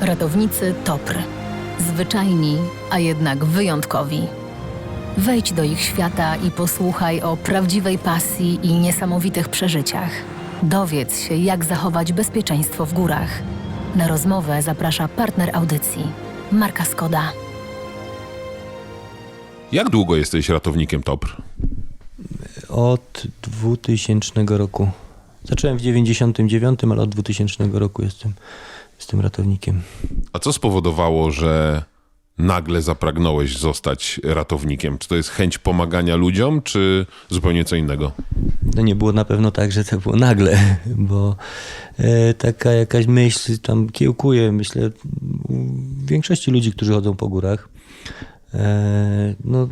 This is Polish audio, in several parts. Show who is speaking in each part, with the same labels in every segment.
Speaker 1: Ratownicy TOPR. Zwyczajni, a jednak wyjątkowi. Wejdź do ich świata i posłuchaj o prawdziwej pasji i niesamowitych przeżyciach. Dowiedz się, jak zachować bezpieczeństwo w górach. Na rozmowę zaprasza partner audycji. Marka Skoda.
Speaker 2: Jak długo jesteś ratownikiem TOPR?
Speaker 3: Od 2000 roku. Zacząłem w 99, ale od 2000 roku jestem, jestem ratownikiem.
Speaker 2: A co spowodowało, że nagle zapragnąłeś zostać ratownikiem? Czy to jest chęć pomagania ludziom, czy zupełnie co innego?
Speaker 3: To nie było na pewno tak, że to było nagle, bo e, taka jakaś myśl tam kiełkuje, myślę, u większości ludzi, którzy chodzą po górach. E, no,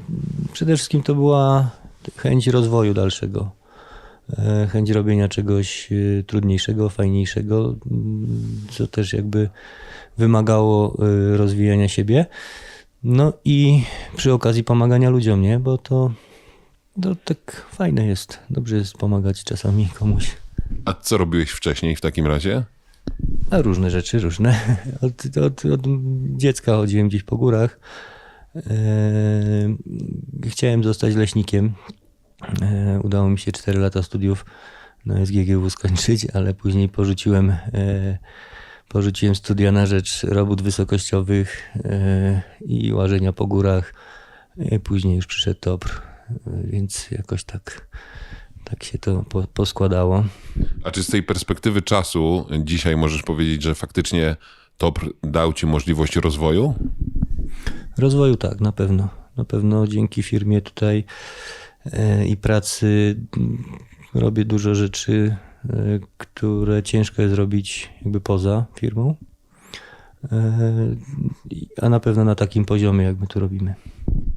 Speaker 3: przede wszystkim to była chęć rozwoju dalszego. E, chęć robienia czegoś e, trudniejszego, fajniejszego, co też jakby wymagało e, rozwijania siebie. No i przy okazji pomagania ludziom, nie? Bo to, to tak fajne jest. Dobrze jest pomagać czasami komuś.
Speaker 2: A co robiłeś wcześniej w takim razie?
Speaker 3: A różne rzeczy, różne. Od, od, od dziecka chodziłem gdzieś po górach. Chciałem zostać leśnikiem. Eee, udało mi się 4 lata studiów na SGGW skończyć, ale później porzuciłem, eee, porzuciłem studia na rzecz robót wysokościowych eee, i łażenia po górach. Później już przyszedł TOPR, więc jakoś tak, tak się to po, poskładało.
Speaker 2: A czy z tej perspektywy czasu dzisiaj możesz powiedzieć, że faktycznie TOPR dał ci możliwość rozwoju?
Speaker 3: Rozwoju tak, na pewno. Na pewno dzięki firmie tutaj e, i pracy robię dużo rzeczy, e, które ciężko jest robić jakby poza firmą. E, A na pewno na takim poziomie, jak my tu robimy.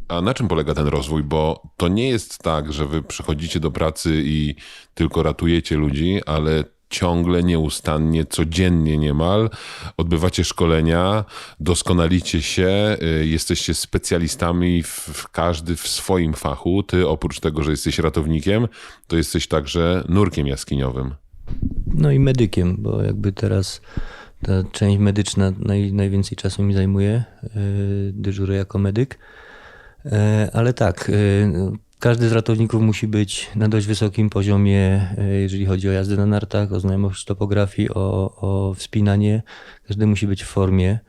Speaker 2: A na czym polega ten rozwój? Bo to nie jest tak, że wy przychodzicie do pracy i tylko ratujecie ludzi, ale ciągle, nieustannie, codziennie niemal odbywacie szkolenia, doskonalicie się, y, jesteście specjalistami w, w każdy w swoim fachu. Ty oprócz tego, że jesteś ratownikiem, to jesteś także nurkiem jaskiniowym.
Speaker 3: No i medykiem, bo jakby teraz ta część medyczna naj, najwięcej czasu mi zajmuje. e, Dyżurę jako medyk. E, Ale tak, no, każdy z ratowników musi być na dość wysokim poziomie, e, jeżeli chodzi o jazdę na nartach, o znajomość topografii, o, o wspinanie. Każdy musi być w formie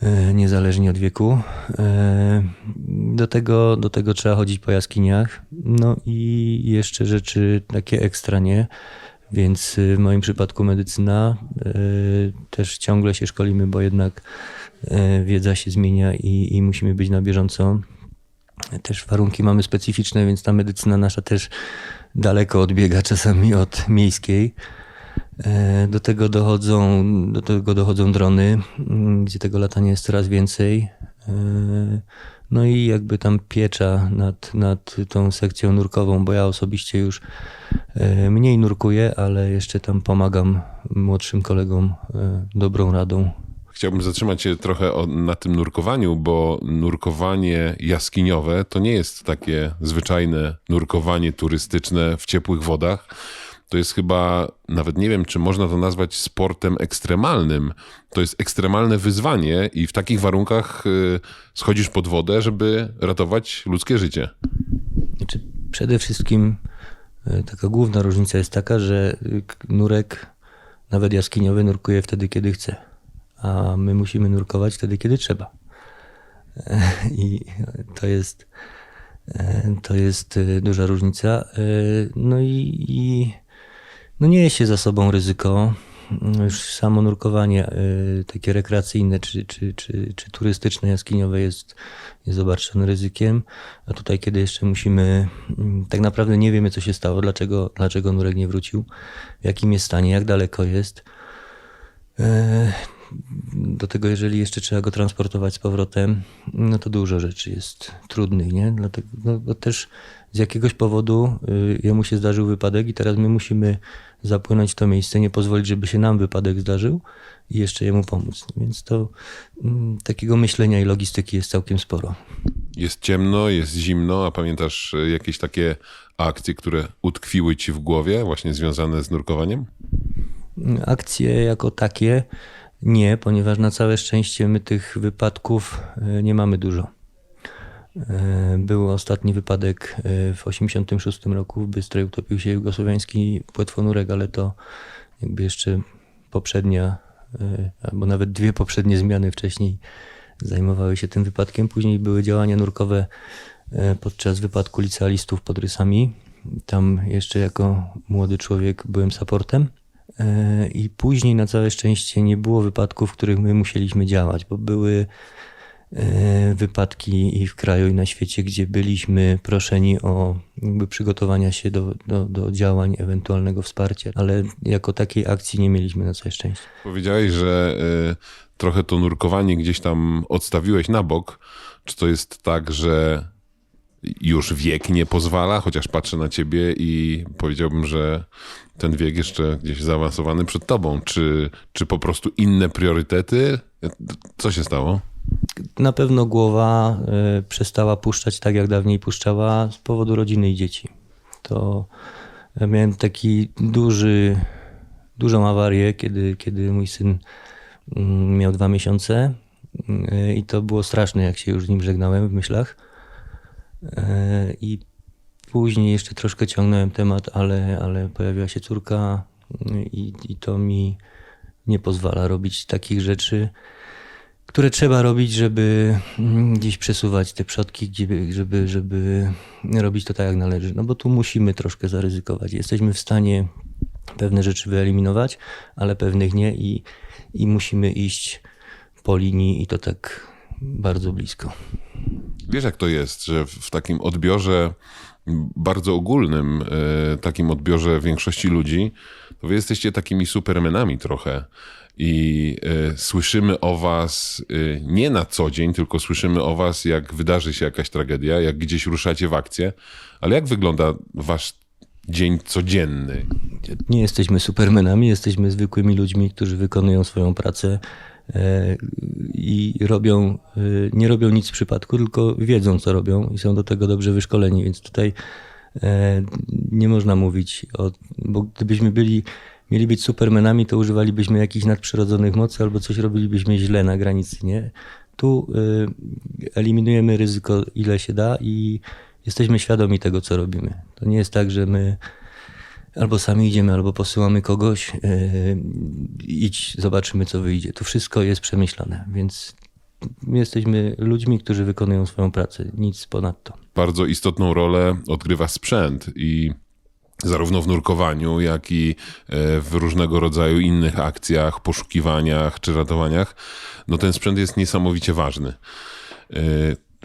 Speaker 3: e, niezależnie od wieku. E, Do tego, do tego trzeba chodzić po jaskiniach. No i jeszcze rzeczy takie ekstra, nie? Więc w moim przypadku medycyna też ciągle się szkolimy, bo jednak wiedza się zmienia i, i musimy być na bieżąco. Też warunki mamy specyficzne, więc ta medycyna nasza też daleko odbiega czasami od miejskiej. E, Do tego dochodzą, do tego dochodzą drony, mm, gdzie tego latania jest coraz więcej. E, No i jakby tam piecza nad, nad tą sekcją nurkową, bo ja osobiście już e, mniej nurkuję, ale jeszcze tam pomagam młodszym kolegom dobrą radą.
Speaker 2: Chciałbym zatrzymać się trochę o, na tym nurkowaniu, bo nurkowanie jaskiniowe to nie jest takie zwyczajne nurkowanie turystyczne w ciepłych wodach. To jest chyba, nawet nie wiem, czy można to nazwać sportem ekstremalnym. To jest ekstremalne wyzwanie i w takich warunkach y, schodzisz pod wodę, żeby ratować ludzkie życie.
Speaker 3: Znaczy, przede wszystkim e, taka główna różnica jest taka, że y, nurek, nawet jaskiniowy, nurkuje wtedy, kiedy chce, a my musimy nurkować wtedy, kiedy trzeba. I to jest, e, to jest e, duża różnica. E, No i, i no się za sobą ryzyko. Już samo nurkowanie takie rekreacyjne czy, czy, czy, czy turystyczne, jaskiniowe jest, jest obarczone ryzykiem. A tutaj, kiedy jeszcze musimy, mm, tak naprawdę nie wiemy, co się stało, dlaczego, dlaczego nurek nie wrócił, w jakim jest stanie, jak daleko jest. Do tego, jeżeli jeszcze trzeba go transportować z powrotem, no to dużo rzeczy jest trudnych, nie? Dlatego, no, bo też z jakiegoś powodu y, jemu się zdarzył wypadek i teraz my musimy zapłynąć w to miejsce, nie pozwolić, żeby się nam wypadek zdarzył i jeszcze jemu pomóc. Więc to mm, takiego myślenia i logistyki jest całkiem sporo.
Speaker 2: Jest ciemno, jest zimno, a pamiętasz y, jakieś takie akcje, które utkwiły ci w głowie, właśnie związane z nurkowaniem?
Speaker 3: Akcje jako takie Nie, ponieważ na całe szczęście my tych wypadków e, nie mamy dużo. E, Był ostatni wypadek e, w 86 roku w Bystrej, utopił się jugosłowiański płetwonurek, ale to jakby jeszcze poprzednia, albo nawet dwie poprzednie zmiany wcześniej zajmowały się tym wypadkiem. Później były działania nurkowe podczas wypadku licealistów pod Rysami. Tam jeszcze jako młody człowiek byłem supportem. E, I później na całe szczęście nie było wypadków, w których my musieliśmy działać, bo były e, wypadki i w kraju, i na świecie, gdzie byliśmy proszeni o jakby przygotowania się do, do, do działań, ewentualnego wsparcia, ale jako takiej akcji nie mieliśmy na całe szczęście.
Speaker 2: Powiedziałeś, że y, trochę to nurkowanie gdzieś tam odstawiłeś na bok. Czy to jest tak, że już wiek nie pozwala? Chociaż patrzę na ciebie i powiedziałbym, że ten wiek jeszcze gdzieś zaawansowany przed tobą. Czy, czy po prostu inne priorytety? Co się stało?
Speaker 3: Na pewno głowa e, przestała puszczać tak, jak dawniej puszczała z powodu rodziny i dzieci. To ja miałem taki duży, dużą awarię, kiedy, kiedy mój syn mm, miał dwa miesiące e, i to było straszne, jak się już z nim żegnałem w myślach. E, I później jeszcze troszkę ciągnąłem temat, ale, ale pojawiła się córka mm, i, i to mi nie pozwala robić takich rzeczy, które trzeba robić, żeby mm, gdzieś przesuwać te przodki, żeby, żeby robić to tak, jak należy. No bo tu musimy troszkę zaryzykować. Jesteśmy w stanie pewne rzeczy wyeliminować, ale pewnych nie i, i musimy iść po linii i to tak bardzo blisko.
Speaker 2: Wiesz, jak to jest, że w takim odbiorze bardzo ogólnym, e, takim odbiorze większości ludzi, to wy jesteście takimi supermenami trochę. I e, słyszymy o was e, nie na co dzień, tylko słyszymy o was, jak wydarzy się jakaś tragedia, jak gdzieś ruszacie w akcję. Ale jak wygląda wasz dzień codzienny?
Speaker 3: Nie jesteśmy supermenami, jesteśmy zwykłymi ludźmi, którzy wykonują swoją pracę i robią, e, nie robią nic w przypadku, tylko wiedzą, co robią i są do tego dobrze wyszkoleni, więc tutaj e, nie można mówić, o, bo gdybyśmy byli, mieli być supermenami, to używalibyśmy jakichś nadprzyrodzonych mocy albo coś robilibyśmy źle na granicy, nie? Tu e, eliminujemy ryzyko ile się da i jesteśmy świadomi tego, co robimy. To nie jest tak, że my Albo sami idziemy, albo posyłamy kogoś, yy, idź, zobaczymy, co wyjdzie. To wszystko jest przemyślane, więc my jesteśmy ludźmi, którzy wykonują swoją pracę, nic ponadto.
Speaker 2: bardzo istotną rolę odgrywa sprzęt i zarówno w nurkowaniu, jak i e, w różnego rodzaju innych akcjach, poszukiwaniach czy ratowaniach, no ten sprzęt jest niesamowicie ważny. E,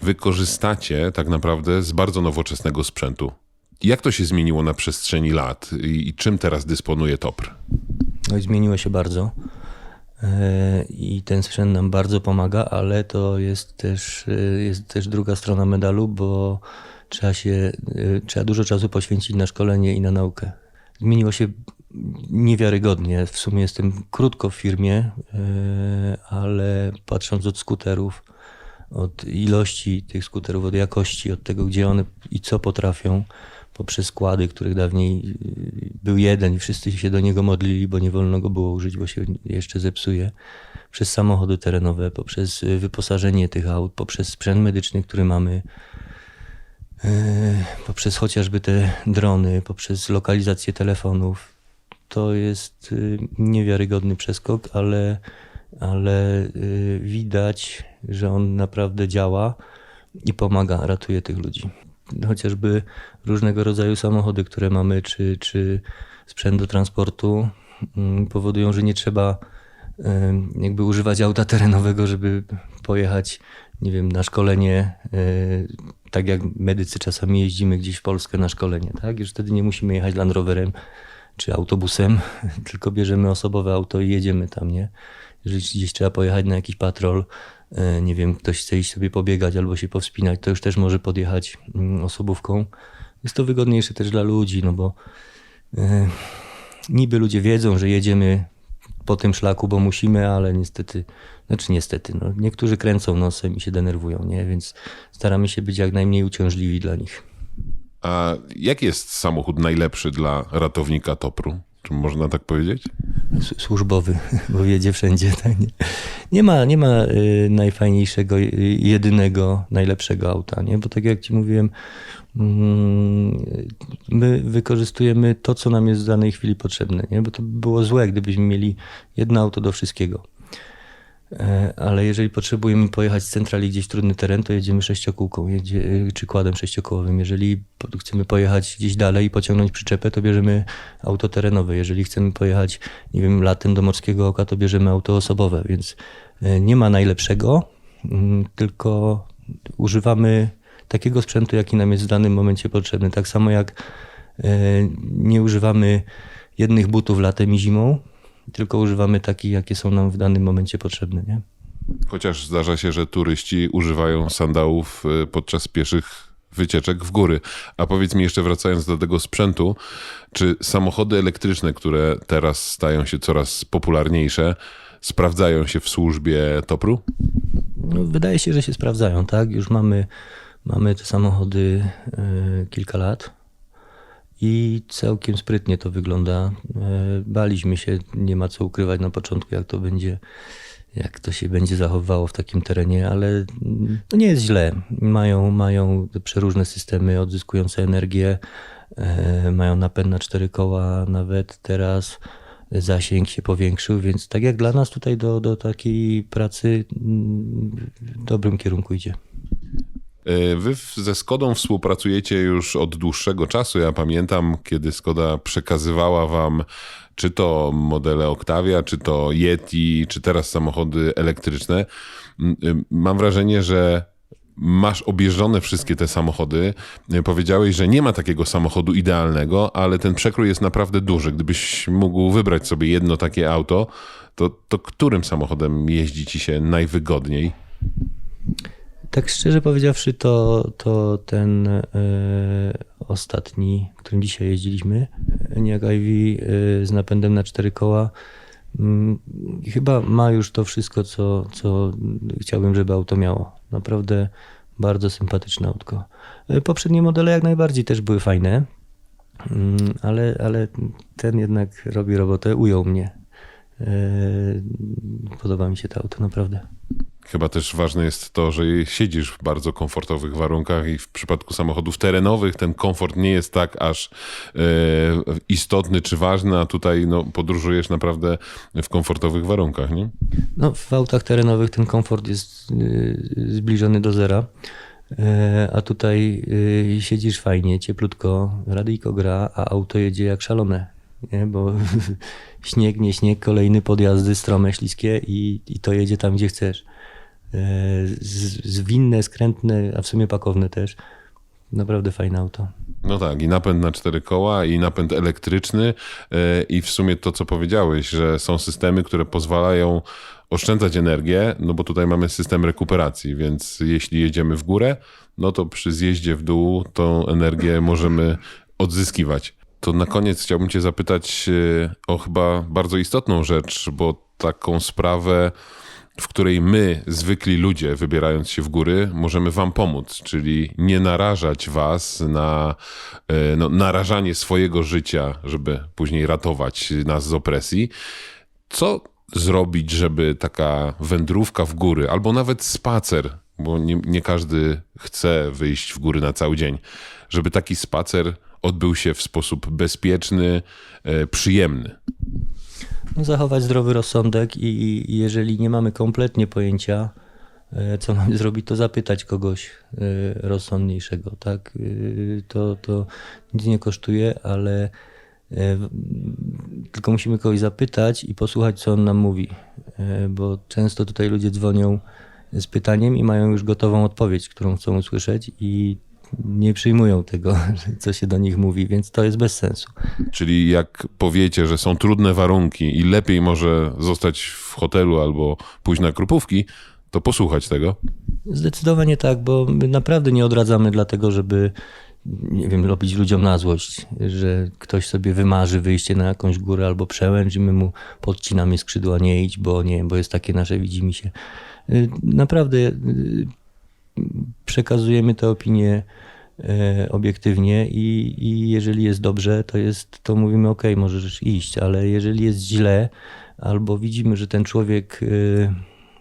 Speaker 2: Wy korzystacie tak naprawdę z bardzo nowoczesnego sprzętu. Jak to się zmieniło na przestrzeni lat i, i czym teraz dysponuje TOPR?
Speaker 3: No zmieniło się bardzo. Yy, I ten sprzęt nam bardzo pomaga, ale to jest też, yy, jest też druga strona medalu, bo trzeba się, yy, trzeba dużo czasu poświęcić na szkolenie i na naukę. Zmieniło się niewiarygodnie. W sumie jestem krótko w firmie, ale patrząc od skuterów, od ilości tych skuterów, od jakości, od tego, gdzie one i co potrafią, poprzez składy, których dawniej yy, był jeden i wszyscy się do niego modlili, bo nie wolno go było użyć, bo się jeszcze zepsuje. Przez samochody terenowe, poprzez yy, wyposażenie tych aut, poprzez sprzęt medyczny, który mamy, yy, poprzez chociażby te drony, poprzez lokalizację telefonów. To jest niewiarygodny przeskok, ale, ale widać, że on naprawdę działa i pomaga, ratuje tych ludzi. Chociażby różnego rodzaju samochody, które mamy, czy, czy sprzęt do transportu, mm, powodują, że nie trzeba jakby używać auta terenowego, żeby pojechać, nie wiem, na szkolenie, e, tak jak medycy czasami jeździmy gdzieś w Polskę na szkolenie, tak? Już wtedy nie musimy jechać Land Roverem czy autobusem, tylko bierzemy osobowe auto i jedziemy tam, nie? Jeżeli gdzieś trzeba pojechać na jakiś patrol, nie wiem, ktoś chce iść sobie pobiegać albo się powspinać, to już też może podjechać mm, osobówką. Jest to wygodniejsze też dla ludzi, no bo e, niby ludzie wiedzą, że jedziemy po tym szlaku, bo musimy, ale niestety, znaczy niestety, no, niektórzy kręcą nosem i się denerwują, nie? Więc staramy się być jak najmniej uciążliwi dla nich.
Speaker 2: A jaki jest samochód najlepszy dla ratownika TOPR-u? Czy można tak powiedzieć?
Speaker 3: Służbowy, bo jedzie wszędzie. Tak? Nie, nie ma, nie ma y, najfajniejszego, y, jedynego, najlepszego auta, nie? bo tak jak ci mówiłem, mm, my wykorzystujemy to, co nam jest w danej chwili potrzebne, nie? bo to by było złe, gdybyśmy mieli jedno auto do wszystkiego. E, Ale jeżeli potrzebujemy pojechać z centrali gdzieś trudny teren, to jedziemy sześciokółką jedzie, y, czy kładem sześciokołowym. Jeżeli chcemy pojechać gdzieś dalej i pociągnąć przyczepę, to bierzemy auto terenowe. Jeżeli chcemy pojechać, nie wiem, latem do Morskiego Oka, to bierzemy auto osobowe. Więc e, nie ma najlepszego, mm, tylko używamy takiego sprzętu, jaki nam jest w danym momencie potrzebny. Tak samo jak e, nie używamy jednych butów latem i zimą, tylko używamy takich, jakie są nam w danym momencie potrzebne. Nie?
Speaker 2: Chociaż zdarza się, że turyści używają sandałów y, podczas pieszych wycieczek w góry. A powiedz mi jeszcze wracając do tego sprzętu, czy samochody elektryczne, które teraz stają się coraz popularniejsze, sprawdzają się w służbie Topru?
Speaker 3: No, wydaje się, że się sprawdzają, tak? Już mamy, mamy te samochody e, kilka lat i całkiem sprytnie to wygląda. E, baliśmy się, nie ma co ukrywać na początku, jak to będzie, jak to się będzie zachowywało w takim terenie, ale to nie jest źle. Mają, mają przeróżne systemy odzyskujące energię, e, mają napęd na cztery koła nawet teraz. Zasięg się powiększył, więc tak jak dla nas tutaj do, do takiej pracy mm, w dobrym kierunku idzie.
Speaker 2: Y, Wy ze Skodą współpracujecie już od dłuższego czasu. Ja pamiętam, kiedy Skoda przekazywała wam czy to modele Octavia, czy to Yeti, czy teraz samochody elektryczne. Mm, y, Mam wrażenie, że masz objeżdżone wszystkie te samochody. Y, Powiedziałeś, że nie ma takiego samochodu idealnego, ale ten przekrój jest naprawdę duży. Gdybyś mógł wybrać sobie jedno takie auto, to, to którym samochodem jeździ ci się najwygodniej?
Speaker 3: Tak szczerze powiedziawszy, to, to ten e, ostatni, którym dzisiaj jeździliśmy, Enyaq Ivy e, z napędem na cztery koła, mm, chyba ma już to wszystko, co, co chciałbym, żeby auto miało. Naprawdę bardzo sympatyczne autko. E, Poprzednie modele jak najbardziej też były fajne, mm, ale, ale ten jednak robi robotę, ujął mnie. Podoba mi się to auto, naprawdę.
Speaker 2: Chyba też ważne jest to, że siedzisz w bardzo komfortowych warunkach i w przypadku samochodów terenowych ten komfort nie jest tak aż e, istotny czy ważny, a tutaj no, podróżujesz naprawdę w komfortowych warunkach, nie?
Speaker 3: No, w autach terenowych ten komfort jest y, zbliżony do zera, E, a tutaj y, siedzisz fajnie, cieplutko, radyjko gra, a auto jedzie jak szalone, nie? bo śnieg, nie śnieg, kolejny podjazdy strome, śliskie i, i to jedzie tam, gdzie chcesz. E, Zwinne, skrętne, a w sumie pakowne też. Naprawdę fajne auto.
Speaker 2: No tak, i napęd na cztery koła, i napęd elektryczny, e, i w sumie to, co powiedziałeś, że są systemy, które pozwalają oszczędzać energię, no bo tutaj mamy system rekuperacji, więc jeśli jedziemy w górę, no to przy zjeździe w dół tą energię możemy odzyskiwać. To na koniec chciałbym Cię zapytać e, o chyba bardzo istotną rzecz, bo taką sprawę, w której my, zwykli ludzie, wybierając się w góry, możemy Wam pomóc, czyli nie narażać Was na e, no, narażanie swojego życia, żeby później ratować nas z opresji. Co zrobić, żeby taka wędrówka w góry, albo nawet spacer, bo nie, nie każdy chce wyjść w góry na cały dzień, żeby taki spacer odbył się w sposób bezpieczny, e, przyjemny?
Speaker 3: Zachować zdrowy rozsądek i, jeżeli nie mamy kompletnie pojęcia, e, co mamy zrobić, to zapytać kogoś e, rozsądniejszego, tak? E, To, to nic nie kosztuje, ale tylko musimy kogoś zapytać i posłuchać, co on nam mówi, bo często tutaj ludzie dzwonią z pytaniem i mają już gotową odpowiedź, którą chcą usłyszeć i nie przyjmują tego, co się do nich mówi, więc to jest bez sensu.
Speaker 2: Czyli jak powiecie, że są trudne warunki i lepiej może zostać w hotelu albo pójść na krupówki, to posłuchać tego.
Speaker 3: Zdecydowanie tak, bo my naprawdę nie odradzamy dlatego, żeby nie wiem, robić ludziom na złość, że ktoś sobie wymarzy wyjście na jakąś górę albo przełęcz i my mu podcinamy skrzydła, nie idź, bo nie, bo jest takie nasze widzimy się. Y, Naprawdę y, przekazujemy te opinie e, obiektywnie i, i jeżeli jest dobrze, to jest, to mówimy ok, możesz iść, ale jeżeli jest źle, albo widzimy, że ten człowiek e,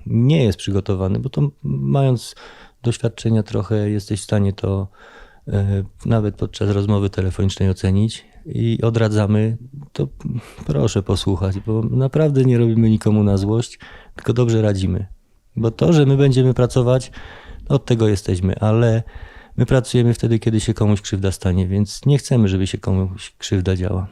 Speaker 3: nie jest przygotowany, bo to mając doświadczenia trochę jesteś w stanie to e, nawet podczas rozmowy telefonicznej ocenić i odradzamy, to proszę posłuchać, bo naprawdę nie robimy nikomu na złość, tylko dobrze radzimy. Bo to, że my będziemy pracować, od tego jesteśmy, ale my pracujemy wtedy, kiedy się komuś krzywda stanie, więc nie chcemy, żeby się komuś krzywda działa.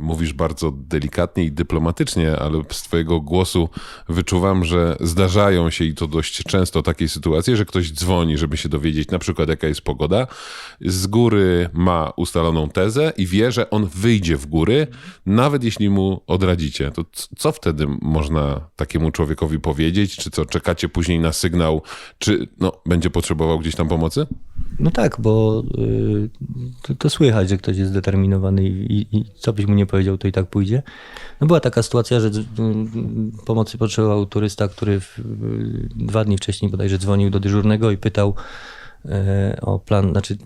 Speaker 2: Mówisz bardzo delikatnie i dyplomatycznie, ale z twojego głosu wyczuwam, że zdarzają się i to dość często takie sytuacje, że ktoś dzwoni, żeby się dowiedzieć na przykład jaka jest pogoda. Z góry ma ustaloną tezę i wie, że on wyjdzie w góry, nawet jeśli mu odradzicie. To co wtedy można takiemu człowiekowi powiedzieć? Czy co, czekacie później na sygnał, czy no, będzie potrzebował gdzieś tam pomocy?
Speaker 3: No tak, bo y, to, to słychać, że ktoś jest zdeterminowany i, i, co byś mu nie powiedział, to i tak pójdzie. No była taka sytuacja, że y, pomocy potrzebował turysta, który w, y, dwa dni wcześniej bodajże dzwonił do dyżurnego i pytał o plan, znaczy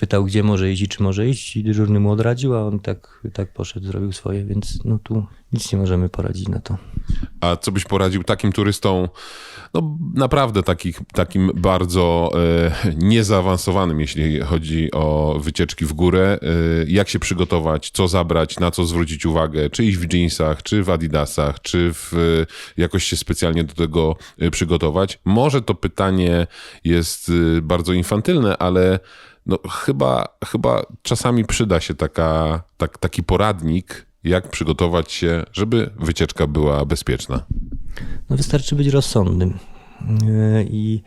Speaker 3: pytał, gdzie może iść i czy może iść i dyżurny mu odradził, a on tak, tak poszedł, zrobił swoje, więc no tu nic nie możemy poradzić na to.
Speaker 2: A co byś poradził takim turystom, no naprawdę takich, takim bardzo e, niezaawansowanym, jeśli chodzi o wycieczki w górę, e, jak się przygotować, co zabrać, na co zwrócić uwagę, czy iść w jeansach, czy w adidasach, czy w, e, jakoś się specjalnie do tego e, przygotować. Może to pytanie jest e, bardzo infantylne, ale no, chyba, chyba czasami przyda się taka, tak, taki poradnik, jak przygotować się, żeby wycieczka była bezpieczna.
Speaker 3: No wystarczy być rozsądnym e, i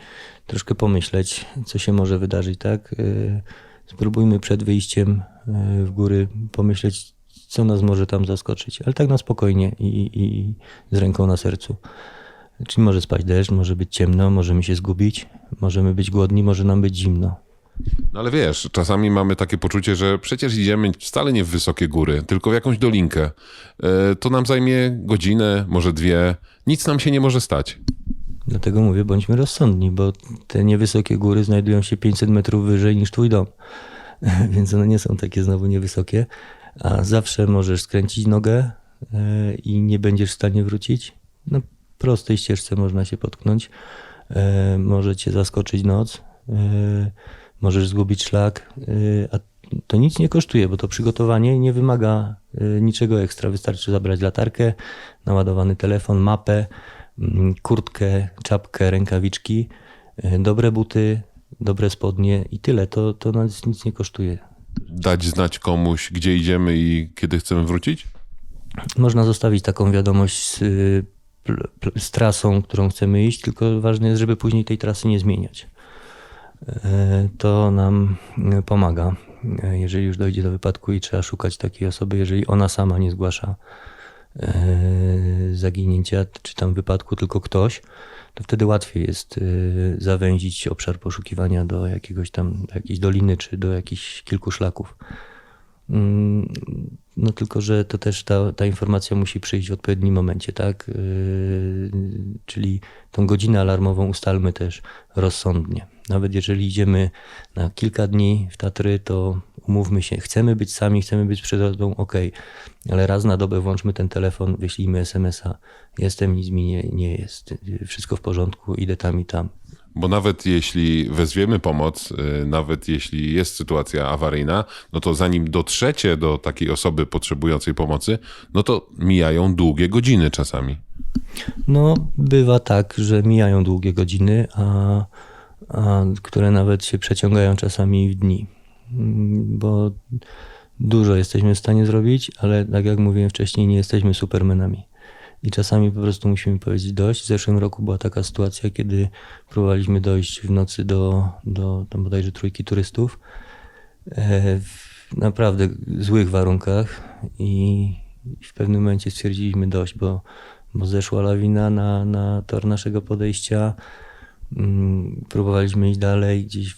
Speaker 3: troszkę pomyśleć, co się może wydarzyć, tak? E, Spróbujmy przed wyjściem e, w góry pomyśleć, co nas może tam zaskoczyć, ale tak na spokojnie i, i z ręką na sercu. Czyli może spać deszcz, może być ciemno, możemy się zgubić, możemy być głodni, może nam być zimno.
Speaker 2: No ale wiesz, czasami mamy takie poczucie, że przecież idziemy wcale nie w wysokie góry, tylko w jakąś dolinkę. E, To nam zajmie godzinę, może dwie. Nic nam się nie może stać.
Speaker 3: Dlatego mówię, bądźmy rozsądni, bo te niewysokie góry znajdują się 500 metrów wyżej niż twój dom. Więc one nie są takie znowu niewysokie. A zawsze możesz skręcić nogę e, i nie będziesz w stanie wrócić. Na prostej ścieżce można się potknąć. E, Może cię zaskoczyć noc. e, Możesz zgubić szlak. e, A to nic nie kosztuje, bo to przygotowanie nie wymaga niczego ekstra. Wystarczy zabrać latarkę, naładowany telefon, mapę, mm, kurtkę, czapkę, rękawiczki, dobre buty, dobre spodnie i tyle. To, to nas nic nie kosztuje.
Speaker 2: Dać znać komuś, gdzie idziemy i kiedy chcemy wrócić?
Speaker 3: Można zostawić taką wiadomość z, y, z trasą, którą chcemy iść, tylko ważne jest, żeby później tej trasy nie zmieniać. E, To nam y, pomaga. E, Jeżeli już dojdzie do wypadku i trzeba szukać takiej osoby, jeżeli ona sama nie zgłasza e, zaginięcia czy tam wypadku, tylko ktoś, to wtedy łatwiej jest zawęzić obszar poszukiwania do jakiegoś tam, jakiejś doliny czy do jakichś kilku szlaków. No tylko, że to też ta, ta informacja musi przyjść w odpowiednim momencie, tak? Yy, Czyli tą godzinę alarmową ustalmy też rozsądnie. Nawet jeżeli idziemy na kilka dni w Tatry, to umówmy się, chcemy być sami, chcemy być z przyrodą, ok, ale raz na dobę włączmy ten telefon, wyślijmy SMS-a, jestem, nic mi nie, nie jest, wszystko w porządku, idę tam i tam.
Speaker 2: Bo nawet jeśli wezwiemy pomoc, y, nawet jeśli jest sytuacja awaryjna, no to zanim dotrzecie do takiej osoby potrzebującej pomocy, no to mijają długie godziny czasami.
Speaker 3: No, bywa tak, że mijają długie godziny, a, a które nawet się przeciągają czasami w dni. Bo dużo jesteśmy w stanie zrobić, ale tak jak mówiłem wcześniej, nie jesteśmy supermenami. I czasami po prostu musimy powiedzieć dość. W zeszłym roku była taka sytuacja, kiedy próbowaliśmy dojść w nocy do, do tam bodajże trójki turystów e, w naprawdę złych warunkach i w pewnym momencie stwierdziliśmy dość, bo, bo zeszła lawina na, na tor naszego podejścia. Mm, Próbowaliśmy iść dalej, gdzieś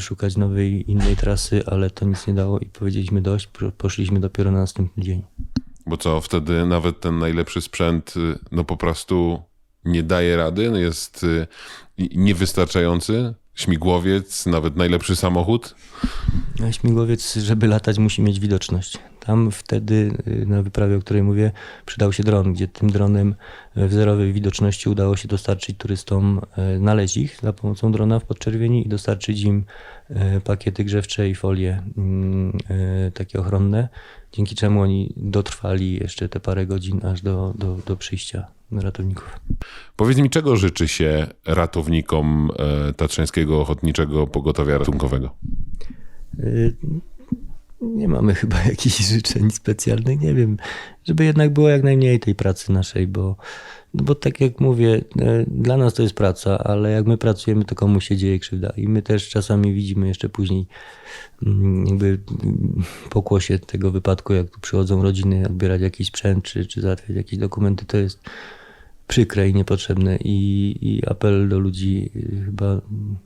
Speaker 3: szukać nowej, innej trasy, ale to nic nie dało i powiedzieliśmy dość. Poszliśmy dopiero na następny dzień.
Speaker 2: Bo co, wtedy nawet ten najlepszy sprzęt, y, no po prostu nie daje rady, no jest y, niewystarczający. śmigłowiec, nawet najlepszy samochód?
Speaker 3: No, Śmigłowiec, żeby latać, musi mieć widoczność. Tam wtedy y, na wyprawie, o której mówię, przydał się dron, gdzie tym dronem w zerowej widoczności udało się dostarczyć turystom znaleźć ich za pomocą drona w podczerwieni i dostarczyć im pakiety grzewcze i folie mm, takie ochronne, dzięki czemu oni dotrwali jeszcze te parę godzin aż do, do, do przyjścia ratowników.
Speaker 2: Powiedz mi, czego życzy się ratownikom e, Tatrzańskiego Ochotniczego Pogotowia Ratunkowego?
Speaker 3: Nie mamy chyba jakichś życzeń specjalnych, nie wiem, żeby jednak było jak najmniej tej pracy naszej, bo, no bo tak jak mówię, e, dla nas to jest praca, ale jak my pracujemy, to komuś się dzieje krzywda? I my też czasami widzimy jeszcze później mm, jakby mm, pokłosie tego wypadku, jak tu przychodzą rodziny odbierać jakiś sprzęt, czy, czy załatwiać jakieś dokumenty, to jest przykre i niepotrzebne i, i apel do ludzi y, chyba mm,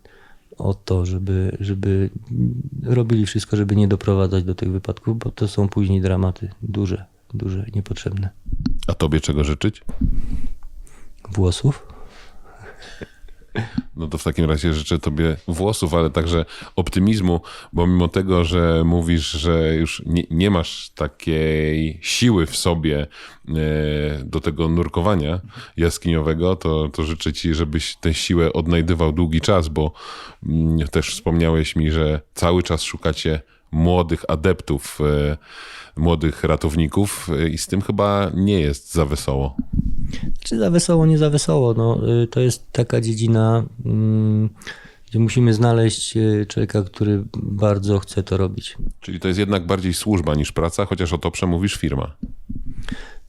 Speaker 3: o to, żeby, żeby robili wszystko, żeby nie doprowadzać do tych wypadków, bo to są później dramaty duże, duże niepotrzebne.
Speaker 2: A tobie czego życzyć?
Speaker 3: Włosów?
Speaker 2: No to w takim razie życzę tobie włosów, ale także optymizmu, bo mimo tego, że mówisz, że już nie, nie masz takiej siły w sobie e, do tego nurkowania jaskiniowego, to, to życzę ci, żebyś tę siłę odnajdywał długi czas, bo mm, też wspomniałeś mi, że cały czas szukacie młodych adeptów, e, młodych ratowników e, i z tym chyba nie jest za wesoło.
Speaker 3: Czy za wesoło, nie za wesoło? No, y, to jest taka dziedzina, mm, gdzie musimy znaleźć y, człowieka, który bardzo chce to robić.
Speaker 2: Czyli to jest jednak bardziej służba niż praca, chociaż o to przemówisz firma.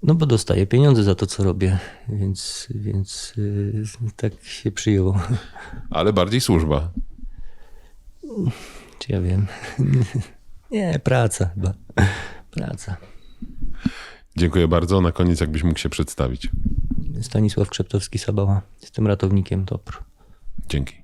Speaker 3: No bo dostaję pieniądze za to, co robię, więc, więc y, tak się przyjęło.
Speaker 2: Ale bardziej służba.
Speaker 3: Czy ja wiem? Nie, praca chyba. Praca.
Speaker 2: Dziękuję bardzo. Na koniec, jakbyś mógł się przedstawić.
Speaker 3: Stanisław Krzeptowski-Sabała. Jestem ratownikiem TOPR.
Speaker 2: Dzięki.